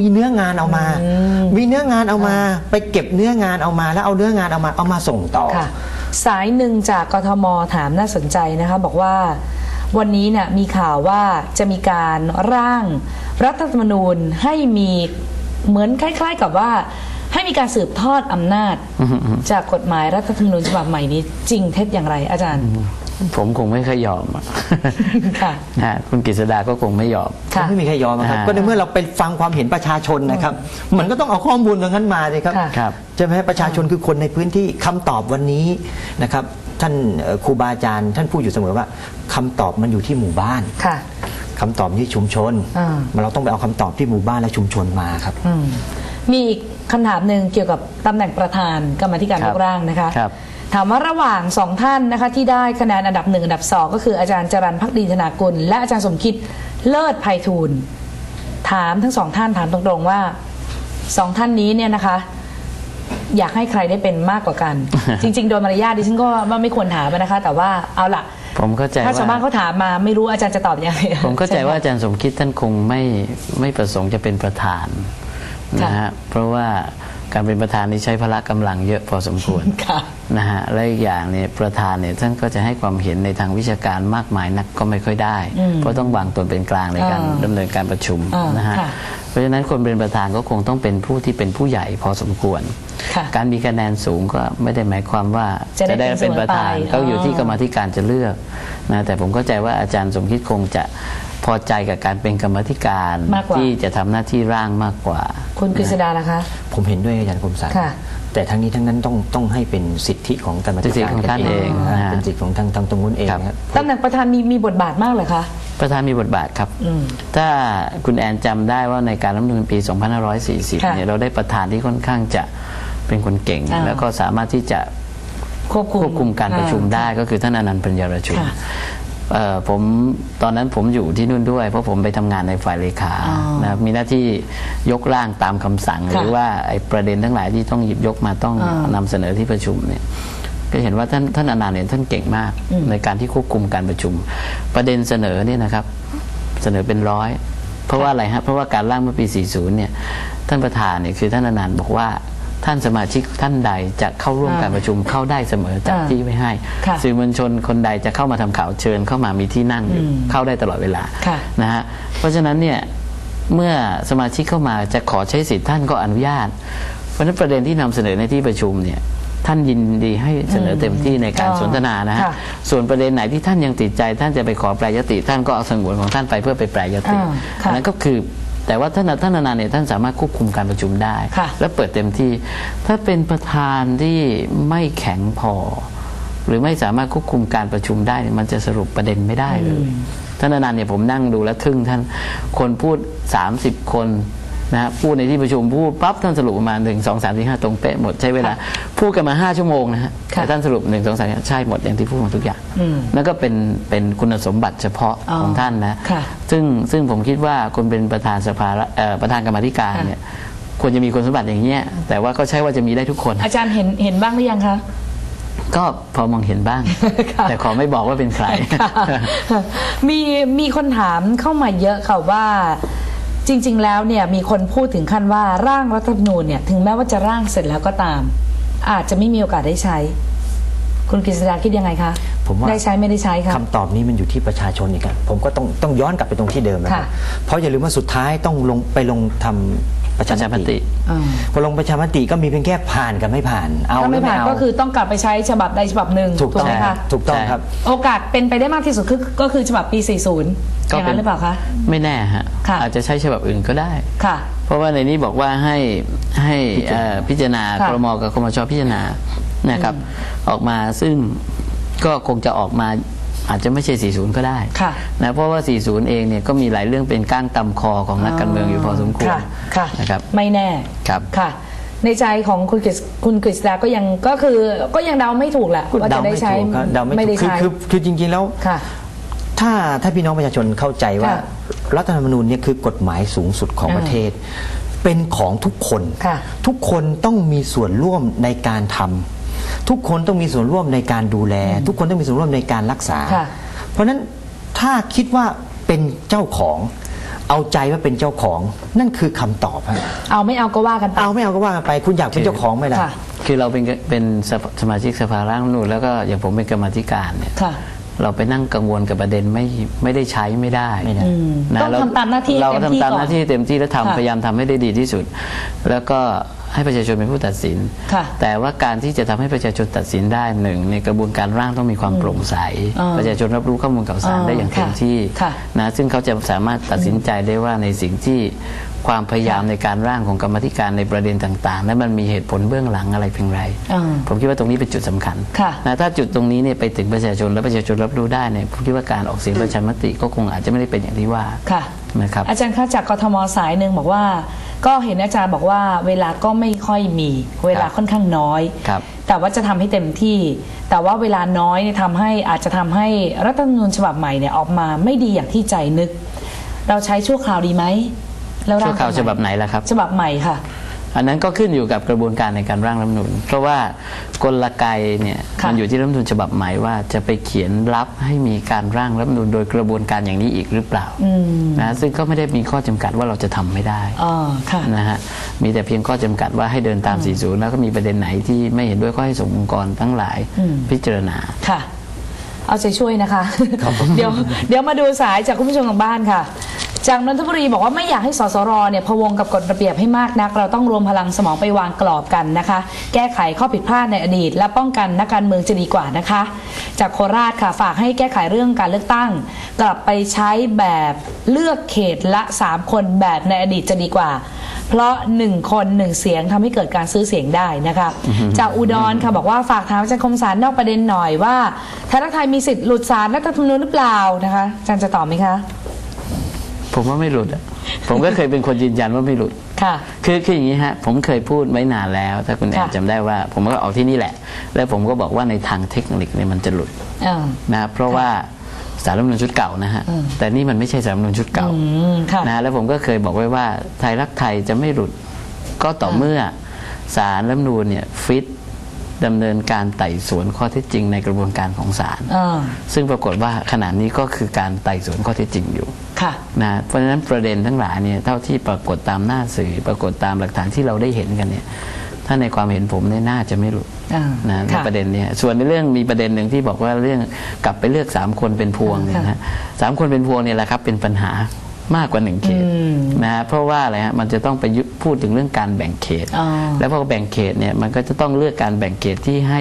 มีเนื้องานเอามา มีเนื้องานเอามา ไปเก็บเนื้องานเอามา แล้วเอาเนื้องานเอามาเอามาส่งต่อ ค่ะ สายหนึ่งจากกทมถามน่าสนใจนะคะ บอกว่าวันนี้เนี่ยมีข่าวว่าจะมีการร่างรัฐธรรมนูญให้มีเหมือนคล้าย ๆ กับว่า ให้มีการสืบทอดอำนาจ จากกฎหมายรัฐธรรมนูญฉบับใหม่นี้จริงเท็จอย่างไรอาจารย์ ผมคงไม่เคยยอมอะค่ะนะฮะคุณกฤษดาก็คงไม่ยอม ค่ะ ไม่มีใครยอมนะครับอ่าก็ในเมื่อเราไปฟังความเห็นประชาชนนะครับ มันก็ต้องเอาข้อมูลตรงนั้นมาเลยครับค่ะครับใช่ไหมประชาชนคือคนในพื้นที่คำตอบวันนี้นะครับ ท่านเอ่อครูบาอาจารย์ ท่านพูดอยู่เสมอว่าคำตอบมันอยู่ที่หมู่บ้านค่ะ คำตอบที่ชุมชนอ่า เราต้องไปเอาคำตอบที่หมู่บ้านและชุมชนมาครับ อืมมีอีกคำถามหนึ่งเกี่ยวกับตำแหน่งประธานกรรมาธิการครัยบกร่างนะคะ ครับ ถามว่าระหว่างสองท่านนะคะที่ได้คะแนนอันดับหนึ่งอันดับสองก็คืออาจารย์จรันพักดีธนากุล และอาจารย์สมคิดเลิศไพฑูรย์ถามทั้งสองท่านถามตรงๆว่าสองท่านนี้เนี่ยนะคะ อยากให้ใครได้เป็นมากกว่ากัน จริง ๆ โดยมารยาทดิฉันก็ว่าไม่ควรถามนะคะ แต่ว่าเอาล่ะ ผมเข้าใจถ้าชาวบ้านว่าเขาถามมาไม่รู้อาจารย์จะตอบยังไงผมเข้าใจว่าอาช่ค่ะจารย์สมคิดท่านคงไม่ไม่ประสงค์จะเป็นประธานนะค่ะฮะเพราะว่าการเป็นประธานนี่ใช้พละกำลังเยอะพอสมควรค่ะ นะฮะและอีกอย่างเนี่ยประธานเนี่ยท่านก็จะให้ความเห็นในทางวิชาการมากมายนักก็ไม่ค่อยได้อืมเพราะต้องวางตนเป็นกลางในการอ่าดำเนินการประชุมอ่านนะฮะค่ะเพราะฉะนั้นคนเป็นประธานก็คงต้องเป็นผู้ที่เป็นผู้ใหญ่พอสมควรค่ะการมีคะแนนสูงก็ไม่ได้หมายความว่าจะได้เป็นประธานเป็นเสมอไปก็อยู่ที่อ๋อกรรมาธิการจะเลือกนะแต่ผมเข้าใจว่าอาจารย์สมคิดคงจะพอใจกับการเป็นกรรมาธิการมากกว่าที่จะทำหน้าที่ร่างมากกว่า คุณกฤษดาล่ะคะ ผมเห็นด้วยกับอาจารย์คมสันค่ะ แต่ทั้งนี้ทั้งนั้นต้องต้องให้เป็นสิทธิของกรรมธิสิทธิการของท่านเองนะนะฮะเป็นสิทธิของทางทางตรงนู้นเองครับครับตำแหน่งประธานมีมีบทบาทมากเลยคะ ประธานมีบทบาทครับ อืมถ้าคุณแอนจำได้ว่าในการรัฐธรรมนูญปี 2540 ค่ะเนี่ยเราได้ประธานที่ค่อนข้างจะเป็นคนเก่ง อ่า แล้วก็สามารถที่จะควบคุมควบคุมการประชุมอ่า ได้ก็คือท่านอนันต์ปัญญารชุนค่ะเอ่อ ผมตอนนั้นผมอยู่ที่นู่นด้วย เพราะผมไปทำงานในฝ่ายเลขาอ๋อนะครับมีหน้าที่ยกร่างตามคำสั่งหค่ะรือว่าไอ้ประเด็นทั้งหลายที่ต้องหยิบยกมาต้องอ่านำเสนอที่ประชุมเนี่ยก็เห็นว่าท่านท่านอนันต์เนี่ยท่านเก่งมากในการที่ควบคุมการประชุม ประเด็นเสนอเนี่ยนะครับเสนอเป็นร้อย เพราะว่าอะไรฮะเพราะว่าการร่างเมื่อปี 40 เนี่ยท่านประธานเนี่ยคือท่านอนันต์บอกว่า ท่านสมาชิกท่านใดจะเข้าร่วมอ่าการประชุมเข้าได้เสมอจากอ่าที่ไว้ให้ค่ะสื่อมวลชนคนใดจะเข้ามาทำข่าวเชิญเข้ามามีที่นั่งอยู่อืมเข้าได้ตลอดเวลาค่ะนะฮะเพราะฉะนั้นเนี่ยเมื่อสมาชิกเข้ามาจะขอใช้สิทธิ์ท่านก็อนุญาต เพราะฉะนั้นประเด็นที่นำเสนอในที่ประชุมเนี่ยท่านยินดีให้เสนอเต็มที่ในการอ๋อสนทนานะฮะค่ะส่วนประเด็นไหนที่ท่านยังติดใจ ท่านจะไปขอแปลยติ ท่านก็เอาสงวนของท่านไปเพื่อไปแปลยติอ่าค่ะอันนั้นก็คือ แต่ว่าท่านท่านอนันต์เนี่ยท่านสามารถควบคุมการประชุมได้ค่ะและเปิดเต็มที่ ถ้าเป็นประธานที่ไม่แข็งพอ หรือไม่สามารถควบคุมการประชุมได้เนี่ยมันจะสรุปประเด็นไม่ได้เลยท่านอนันต์เนี่ยผมนั่งดูแล้วทึ่งท่านคนพูด 30 คน นะฮะพูดในที่ประชุมพูดปั๊บท่านสรุปประมาณหนึ่งสองสามสี่ห้าตรงเป๊ะหมดใช้เวลา พูดกันมาห้าชั่วโมงนะฮะค่ะแต่ท่านสรุปหนึ่งสองสามสี่ห้าใช่หมดอย่างที่พูดมาทุกอย่างอืมนั่นก็เป็นเป็นคุณสมบัติเฉพาะอ๋อของท่านนะค่ะซึ่งซึ่งผมคิดว่าคนเป็นประธานสภาเอ่อประธานกรรมาธิการค่ะเนี่ยควรจะมีคุณสมบัติอย่างเงี้ยแต่ว่าก็ใช่ว่าจะมีได้ทุกคน อาจารย์เห็นเห็นบ้างหรือยังคะก็พอมองเห็นบ้างค่ะแต่ขอไม่บอกว่าเป็นใครค่ะมีมีคนถามเข้ามาเยอะค่ะว่า จริง ๆ แล้วเนี่ยมีคนพูดถึงขั้นว่าร่างรัฐธรรมนูญเนี่ยถึงแม้ว่าจะร่างเสร็จแล้วก็ตาม อาจจะไม่มีโอกาสได้ใช้ คุณกฤษดาคิดยังไงคะผมว่าได้ใช้ไม่ได้ใช้คะคำตอบนี้มันอยู่ที่ประชาชนอีกครับผมก็ต้องต้องย้อนกลับไปตรงที่เดิมนะครัค่ะบเพราะอย่าลืมว่าสุดท้ายต้องลงไปลงทำประชา ประชามมติติอ่าพอลงประชามติก็มีเพียงแค่ผ่านกับไม่ผ่าน เอาถ้าหรืไม่อผ่านเอก็คือต้องกลับไปใช้ฉบับใดฉบับหนึ่งถูกต้องไหมคะถูกต้องใช่ครับ โอกาสเป็นไปได้มากที่สุดคือก็คือฉบับปี 40 อย่างนั้นหรือเปล่าคะ ไม่แน่ฮะค่ะ อาจจะใช้ฉบับอื่นก็ได้ ค่ะ เพราะว่าในนี้บอกว่าให้ให้เอ่อพิจารณาค่ะ ครมกับคมชพิจารณานะครับ ออกมาซึ่งก็คงจะออกมา อาจจะไม่ใช่ 40 ก็ได้ค่ะนะเพราะว่า 40 เองเนี่ยก็มีหลายเรื่องเป็นก้างตำคอของนักการเมืองอยู่พอสมควรค่ะค่ะนะครับไม่แน่ครับค่ะในใจของคุณกฤษคุณกฤษดาก็ยังก็คือก็ยังเดาไม่ถูกแหละว่าเดาจะได้ไม่ใช้ถูกครับเดาไม่ได้ถูกคือใช้คือคือจริงๆแล้วค่ะถ้าถ้าพี่น้องประชาชนเข้าใจว่าค่ะรัฐธรรมนูญเนี่ยคือกฎหมายสูงสุดของอ่าประเทศ เป็นของทุกคนค่ะทุกคนต้องมีส่วนร่วมในการทำ ทุกคนต้องมีส่วนร่วมในการดูแล ทุกคนต้องมีส่วนร่วมในการรักษา ค่ะเพราะฉะนั้นถ้าคิดว่าเป็นเจ้าของ เอาใจว่าเป็นเจ้าของนั่นคือคำตอบฮะเอาไม่เอาก็ว่ากันไป เอาไม่เอาก็ว่ากันไป คุณอยากเป็นเจ้าของไหมล่ะ ค่ะ คือเราเป็นเป็นสภาสมาชิกสภาร่างรัฐธรรมนูญแล้วก็อย่างผมเป็นกรรมาธิการเนี่ยค่ะ เราไปนั่งกังวลกับประเด็นไม่ไม่ได้ใช้ไม่ได้ไม่ได้ อืมนะต้องเรทำตามหน้าที่เราเต็ก็มที่ทำตามก่อนหน้าที่เต็มที่และค่ะ ทำพยายามทำให้ได้ดีที่สุด แล้วก็ ให้ประชาชนเป็นผู้ตัดสินค่ะแต่ว่าการที่จะทำให้ประชาชนตัดสินได้หนึ่งในกระบวนการร่างต้องมีความโปร่งใสอ่าประชาชนรับรู้ข้อมูลข่าวสารอ่าได้อย่างเต็มที่ค่ะนะซึ่งเขาจะสามารถตัดสินใจได้ว่าในสิ่งที่ความพยายามในการร่างของกรรมาธิการในประเด็นต่างๆ นั้นมันมีเหตุผลเบื้องหลังอะไรเพียงไรอ่าผมคิดว่าตรงนี้เป็นจุดสำคัญค่ะนะถ้าจุดตรงนี้เนี่ยไปถึงประชาชนและประชาชนรับรู้ได้เนี่ยผมคิดว่าการออกเสียงประชามติก็คงอาจจะไม่ได้เป็นอย่างที่ว่าค่ะนะครับอาจารย์คะจากกทมสายหนึ่งบอกว่า ก็เห็นอาจารย์บอกว่าเวลาก็ไม่ค่อยมี เวลาครับค่อนข้างน้อยครับแต่ว่าจะทำให้เต็มที่ แต่ว่าเวลาน้อยเนี่ยทำให้อาจจะทำให้รัฐธรรมนูญฉบับใหม่เนี่ยออกมาไม่ดีอย่างที่ใจนึก เราใช้ชั่วคราวดีไหม แล้วชั่วคราวร่งฉบับไหนล่ะครับ ฉบับใหม่ค่ะ อันนั้นก็ขึ้นอยู่กับกระบวนการในการร่างรัฐธรรมนูญเพราะว่ากลไกเนี่ยค่ะ มันอยู่ที่รัฐธรรมนูญฉบับใหม่ว่าจะไปเขียนรับให้มีการร่างรัฐธรรมนูญโดยกระบวนการอย่างนี้อีกหรือเปล่าอืมนะซึ่งก็ไม่ได้มีข้อจำกัดว่าเราจะทำไม่ได้อ๋อค่ะ นะฮะมีแต่เพียงข้อจำกัดว่าให้เดินตาม 40 แล้วก็มีประเด็นไหนที่ไม่เห็นด้วยก็ให้ส่งองค์กรทั้งหลายอืม พิจารณา ค่ะ เอาใจช่วยนะคะ เดี๋ยวเดี๋ยวมาดูสายจากคุณผู้ชมทางบ้านค่ะ จากนนทบุรีบอกว่าไม่อยากให้สสรเนี่ยพะวงกับกฎระเบียบให้มากนัก เราต้องรวมพลังสมองไปวางกรอบกันนะคะ แก้ไขข้อผิดพลาดในอดีต และป้องกันนักการเมืองจะดีกว่านะคะ จากโคราชค่ะฝากให้แก้ไขเรื่องการเลือกตั้ง กลับไปใช้แบบเลือกเขตละ 3 คนแบบในอดีตจะดีกว่า เพราะหนึ่งคนหนึ่งเสียงทำให้เกิดการซื้อเสียงได้นะคะจากอุดรค่ะบอกว่าฝากถามอาจารย์คมสารนอกประเด็นหน่อยว่าไทยรักไทยมีสิทธิ์หลุดสารรัฐธรรมนูญหรือเปล่านะคะอาจารย์จะตอบไหมคะ ผมว่าไม่หลุดอะผมก็เคยเป็นคนยืนยันว่าไม่หลุด ค่ะ คือคืออย่างนี้ฮะ ผมเคยพูดไว้นานแล้ว ถ้าคุณแอนค่ะ จำได้ว่า ผมก็ออกที่นี่แหละ แล้วผมก็บอกว่าในทางเทคนิคเนี่ยมันจะหลุดอ่านะเพราะว่าสารรัฐธรรมนูญชุดเก่านะฮะอืม แต่นี่มันไม่ใช่สารรัฐธรรมนูญชุดเก่าอืมค่ะ นะแล้วผมก็เคยบอกไว้ว่าไทยรักไทยจะไม่หลุด ก็ต่อค่ะเมื่อสารรัฐธรรมนูญเนี่ยฟิตดำเนินการไต่สวนข้อเท็จจริงในกระบวนการของศาลอ่าซึ่งปรากฏว่าขณะนี้ก็คือการไต่สวนข้อเท็จจริงอยู่ ค่ะนะเพราะฉะนั้นประเด็นทั้งหลายเนี่ยเท่าที่ปรากฏตามหน้าสื่อ ปรากฏตามหลักฐานที่เราได้เห็นกันเนี่ยถ้าในความเห็นผมเนี่ยน่าจะไม่หลุดอ่านะในค่ะประเด็นเนี้ส่วนในเรื่องมีประเด็นหนึ่งที่บอกว่าเรื่องกลับไปเลือกสามคนเป็นพวงเนี่ยนะฮะสามคนเป็นพวงเนี่ยแหละครับเป็นปัญหามากกว่าหนึ่งเขตอืมนะฮะเพราะว่าอะไรฮะมันจะต้องไปยุพูดถึงเรื่องการแบ่งเขตอ๋อแล้วพอแบ่งเขตเนี่ยมันก็จะต้องเลือกการแบ่งเขตที่ให้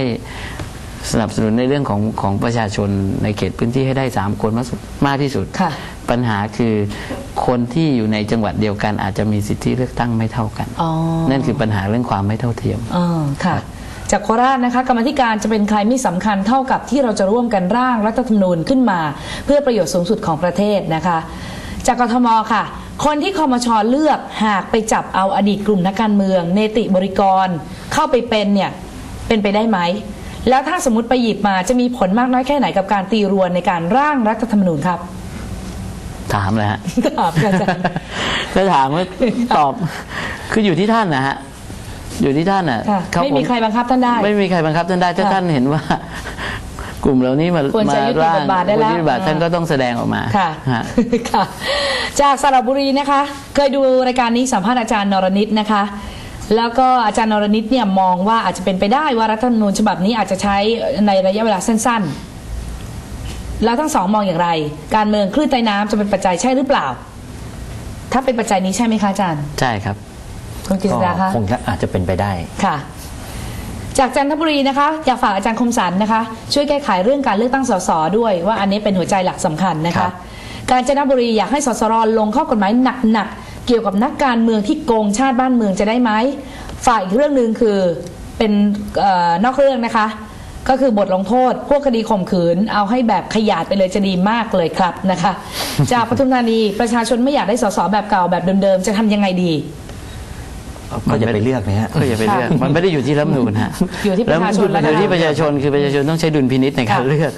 สนับสนุนในเรื่องของของประชาชนในเขตพื้นที่ให้ได้สามคนมากสุดมากที่สุดค่ะ ปัญหาคือคนที่อยู่ในจังหวัดเดียวกัน อาจจะมีสิทธิเลือกตั้งไม่เท่ากันอ๋อนั่นคือปัญหาเรื่องความไม่เท่าเทียมอ่าค่ะจากโคราชนะคะกรรมาธิการจะเป็นใครไม่สำคัญเท่ากับที่เราจะร่วมกันร่างรัฐธรรมนูญขึ้นมา เพื่อประโยชน์สูงสุดของประเทศนะคะ จากกทมค่ะ คนที่คอมชเลือกหากไปจับเอาอดีตกลุ่มนักการเมือง เนติบริกร เข้าไปเป็นเนี่ยเป็นไปได้ไหม แล้วถ้าสมมติไปหยิบมาจะมีผลมากน้อยแค่ไหนกับการตีรวนในการร่างรัฐธรรมนูญครับ ถามเลยฮะถามค่ะอาจารย์ถ้าถามว่าตอบ คืออยู่ที่ท่านนะฮะอยู่ที่ท่านน่ะค่ะเขาไม่มีใครบังคับท่านได้ ไม่มีใครบังคับท่านได้ถ้าค่ะท่านเห็นว่า กลุ่มเหล่านี้มาควรจะมายุติร่างบทบาทได้แล้วควรยุติบทอ่าท่านก็ต้องแสดงออกมาค่ะฮะค่ะ จากสระบุรีนะคะ เคยดูรายการนี้สัมภาษณ์อาจารย์นรนิตนะคะแล้วก็อาจารย์นรนิตเนี่ยมองว่าอาจจะเป็นไปได้ว่ารัฐธรรมนูญฉบับนี้อาจจะใช้ในระยะเวลาสั้น ๆ แล้วทั้งสองมองอย่างไร การเมืองคลื่นใต้น้ำจะเป็นปัจจัยใช่หรือเปล่า ถ้าเป็นปัจจัยนี้ใช่ไหมคะอาจารย์ใช่ครับคุณกฤษก็ดาคะคงจะอาจจะเป็นไปได้ค่ะ จากจันทบุรีนะคะ อยากฝากอาจารย์คมสันนะคะ ช่วยแก้ไขเรื่องการเลือกตั้งสสด้วย ว่าอันนี้เป็นหัวใจหลักสำคัญนะครัคะบการจนบุรีอยากให้สสรลงข้อกฎหมายหนักๆเกี่ยวกับนักการเมืองที่โกงชาติบ้านเมืองจะได้ไหมฝ่ายอีกเรื่องหนึ่งคือเป็นเออนอกเรื่องนะคะ ก็คือบทลงโทษ พวกคดีข่มขืน เอาให้แบบขยาดไปเลยจะดีมากเลยครับนะคะ จากปทุมธานีประชาชนไม่อยากได้สสแบบเก่าแบบเดิมๆ จะทำยังไงดี ก็อย่าไปเลือกนะฮะ ก็อย่าไปเลือก มันไม่ได้อยู่ที่รัฐธรรมนูญฮะอยู่ที่ประชาชนแล้วอยู่ที่นะคะประชาชนคือประชาชนต้องใช้ดุลพินิษในการค่ะเลือก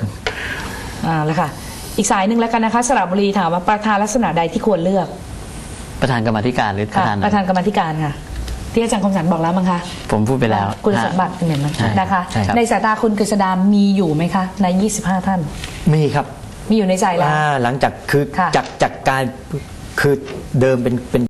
อ่าแล้วค่ะ อีกสายหนึ่งแล้วกันนะคะสระบุรีถามว่าประธานลักษณะใดที่ควรเลือก ประธานกรรมาธิการหรือประค่ะธานประธานกรรมาธิการค่ะ ที่อาจารย์คมสันบอกแล้วมั้งคะผมพูดไปแล้วคุณฮะสมบัติเป็นอย่างนั้นใช่นะคะใช่ครับในสายตาคุณกฤษดามีอยู่ไหมคะใน 25 ท่าน มีครับ มีอยู่ในใจแล้วอ่าหลังจากคือค่ะจากจากการคือเดิมเป็นเป็น